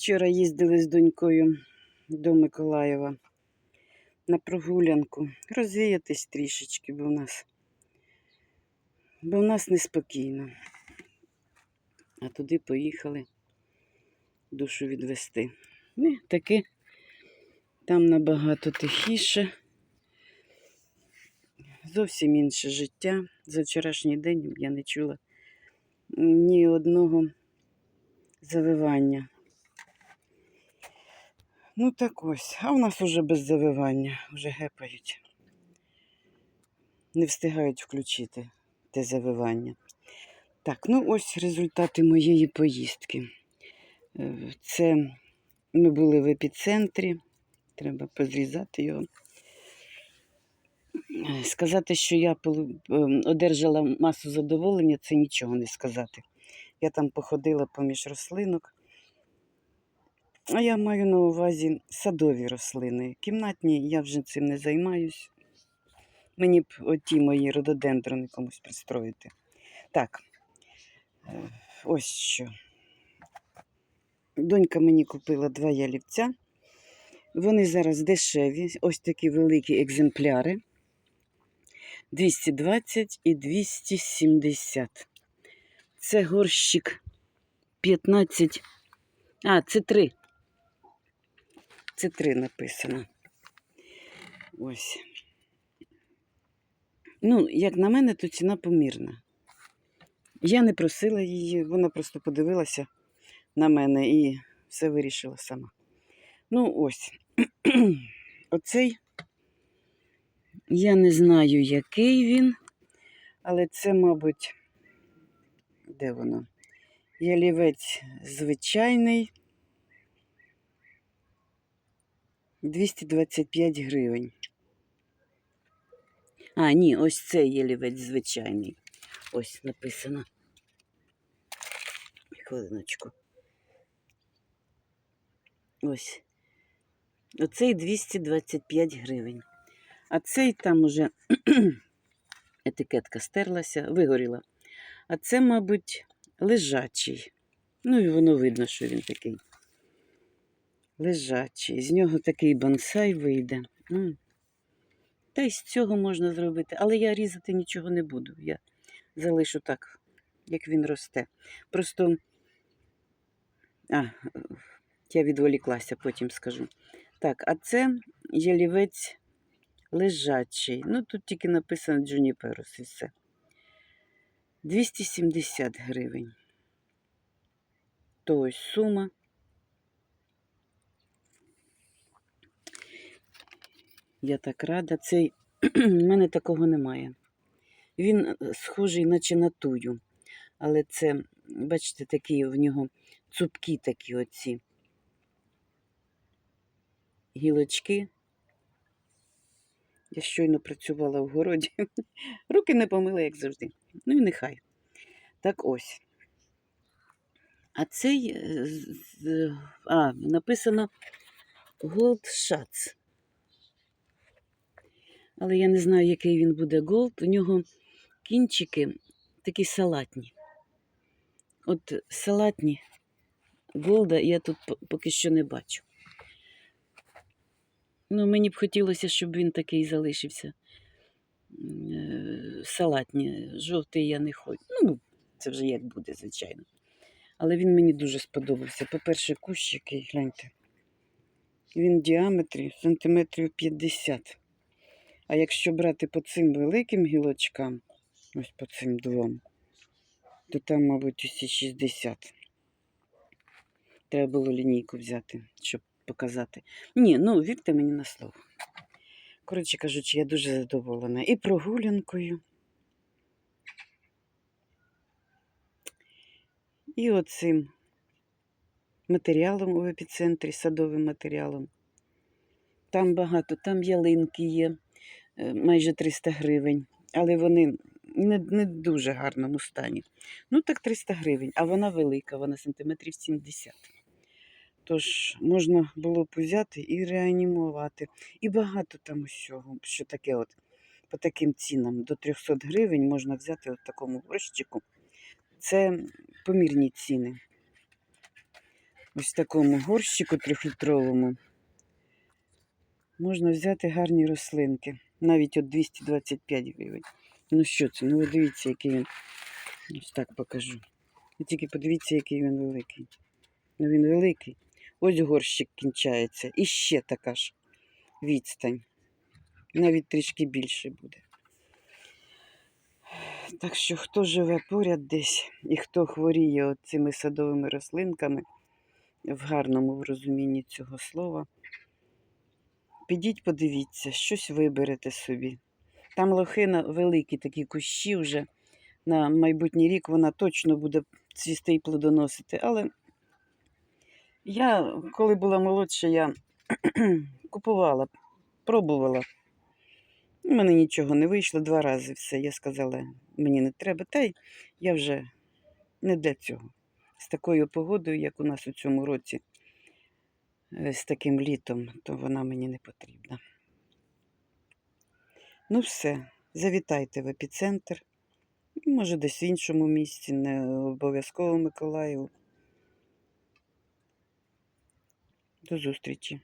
Вчора їздили з донькою до Миколаєва на прогулянку. Розвіятись трішечки, бо в нас, бо в нас неспокійно. А туди поїхали душу відвести. Ну, таки там набагато тихіше. Зовсім інше життя. За вчорашній день я не чула ні одного завивання. Ну так ось, а в нас уже без завивання, вже гепають. Не встигають включити те завивання. Так, ну ось результати моєї поїздки. Е, Це ми були в епіцентрі. Треба позрізати його. Сказати, що я ем, одержала масу задоволення, це нічого не сказати. Я там походила поміж рослинок. А я маю на увазі садові рослини. Кімнатні я вже цим не займаюсь. Мені б оті мої рододендрони комусь пристроїти. Так, е, ось що. Донька мені купила два ялівця. Вони зараз дешеві, ось такі великі екземпляри. 220 і 270. Це горщик 15. А, це три. Це три написано. Ось. Ну, як на мене, то ціна помірна. Я не просила її, вона просто подивилася на мене і все вирішила сама. Ну, ось. Оцей. Я не знаю, який він, але це, мабуть, де воно? Ялівець звичайний. 225 гривень. А, ні, ось цей ялівець звичайний. Ось написано. Хвилиночку. Ось. Оцей 225 гривень. А цей там уже етикетка стерлася, вигоріла. А це, мабуть, лежачий. Ну і воно видно, що він такий. Лежачий. З нього такий бонсай вийде. Та й з цього можна зробити. Але я різати нічого не буду. Я залишу так, як він росте. Просто. А, я відволіклася, потім скажу. Так, а це ялівець лежачий. Ну, тут тільки написано Джуніперус і все. 270 гривень. То сума. Я так рада. Цей у мене такого немає. Він е, схожий, наче на тую. Але це, бачите, такі в нього цупкі такі оці гілочки. Я щойно працювала в городі. Руки не помила, як завжди. Ну і нехай. Так ось. А цей, е, а, написано Gold Shots. Але я не знаю, який він буде Gold. У нього кінчики такі салатні. От салатні голда я тут поки що не бачу. Ну, мені б хотілося, щоб він такий залишився. Е, Салатні. Жовтий я не хочу. Ну, це вже як буде, звичайно. Але він мені дуже сподобався. По-перше, кущ який, гляньте. Він в діаметрі сантиметрів 50. А якщо брати по цим великим гілочкам, ось по цим двом, то там, мабуть, усі 60. Треба було лінійку взяти, щоб показати. Ні, ну вірте мені на слово. Коротше кажучи, я дуже задоволена. І прогулянкою. І оцим матеріалом у епіцентрі, садовим матеріалом. Там багато, там ялинки є, майже 300 гривень, але вони не, не в дуже гарному стані. Ну, так 300 гривень, а вона велика, вона сантиметрів 70. Тож можна було б взяти і реанімувати. І багато там усього, що таке от по таким цінам до 300 гривень можна взяти от такому горщику. Це помірні ціни. ось в такому горщику трьохлітровому можна взяти гарні рослинки. Навіть от 225 гривень. Ну що це? Ну ви дивіться, який він. Ось так покажу. Ви тільки подивіться, який він великий. Ну він великий. Ось горщик кінчається. І ще така ж відстань. Навіть трішки більше буде. Так що, хто живе поряд десь і хто хворіє цими садовими рослинками, в гарному розумінні цього слова, підіть, подивіться, щось виберете собі. Там лохина великі такі кущі вже. На майбутній рік вона точно буде цвісти і плодоносити. Але я, коли була молодша, я купувала, пробувала. У мене нічого не вийшло два рази все. Я сказала, мені не треба. Та й я вже не для цього. З такою погодою, як у нас у цьому році, з таким літом, то вона мені не потрібна. Ну, все, завітайте в епіцентр. Може, десь в іншому місці, не обов'язково Миколаєву. До зустрічі!